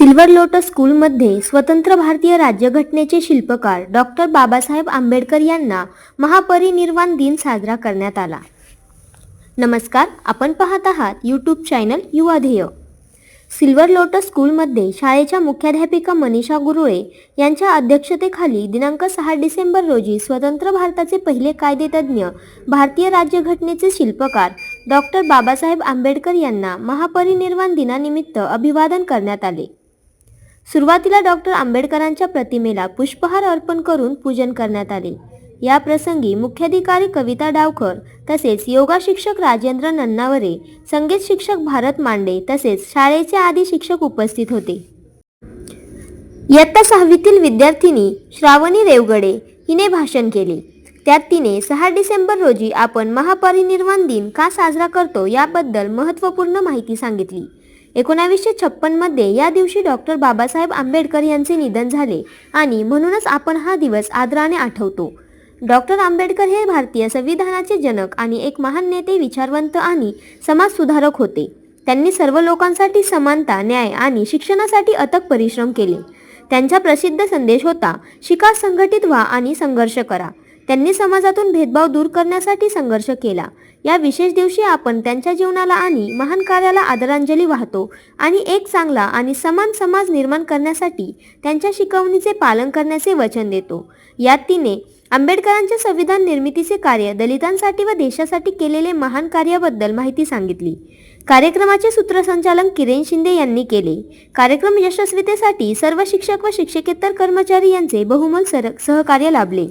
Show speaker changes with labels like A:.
A: Silver lotus स्कूलमध्ये स्वतंत्र भारतीय राज्यघटनेचे शिल्पकार डॉक्टर बाबासाहेब आंबेडकर यांना महापरिनिर्वाण दिन साजरा करण्यात आला. नमस्कार आपण पाहत आहात यूट्यूब चॅनल युवा ध्येय. सिल्वर लोटस स्कूलमध्ये शाळेच्या मुख्याध्यापिका मनीषा गुरुळे यांच्या अध्यक्षतेखाली दिनांक सहा डिसेंबर रोजी स्वतंत्र भारताचे पहिले कायदेतज्ञ भारतीय राज्यघटनेचे शिल्पकार डॉक्टर बाबासाहेब आंबेडकर यांना महापरिनिर्वाण दिनानिमित्त अभिवादन करण्यात आले. सुरुवातीला डॉक्टर आंबेडकरांच्या प्रतिमेला पुष्पहार अर्पण करून पूजन करण्यात आले. या प्रसंगी मुख्याधिकारी कविता डावकर तसेच योगा शिक्षक राजेंद्र नन्नावरे संगीत शिक्षक भारत मांडे तसेच शाळेचे आदी शिक्षक उपस्थित होते. इयत्ता सहावीतील विद्यार्थिनी श्रावणी रेवगडे हिने भाषण केले. त्यात तिने सहा डिसेंबर रोजी आपण महापरिनिर्वाण दिन का साजरा करतो याबद्दल महत्त्वपूर्ण माहिती सांगितली. एकोणावीसशे छप्पनमध्ये या दिवशी डॉक्टर बाबासाहेब आंबेडकर यांचे निधन झाले आणि म्हणूनच आपण हा दिवस आदराने आठवतो. डॉक्टर आंबेडकर हे भारतीय संविधानाचे जनक आणि एक महान नेते विचारवंत आणि समाजसुधारक होते. त्यांनी सर्व लोकांसाठी समानता न्याय आणि शिक्षणासाठी अथक परिश्रम केले. त्यांचा प्रसिद्ध संदेश होता शिका संघटित व्हा आणि संघर्ष करा. त्यांनी समाजातून भेदभाव दूर करण्यासाठी संघर्ष केला. या विशेष दिवशी आपण त्यांच्या जीवनाला आणि महान कार्याला आदरांजली वाहतो आणि एक चांगला आणि समान समाज निर्माण करण्यासाठी त्यांच्या शिकवणीचे पालन करण्याचे वचन देतो. यात तिने आंबेडकरांच्या संविधान निर्मितीचे कार्य दलितांसाठी व देशासाठी केलेले महान कार्याबद्दल माहिती सांगितली. कार्यक्रमाचे सूत्रसंचालन किरेन शिंदे यांनी केले. कार्यक्रम यशस्वीतेसाठी सर्व शिक्षक व शिक्षकेतर कर्मचारी यांचे बहुमल सर सहकार्य लाभले.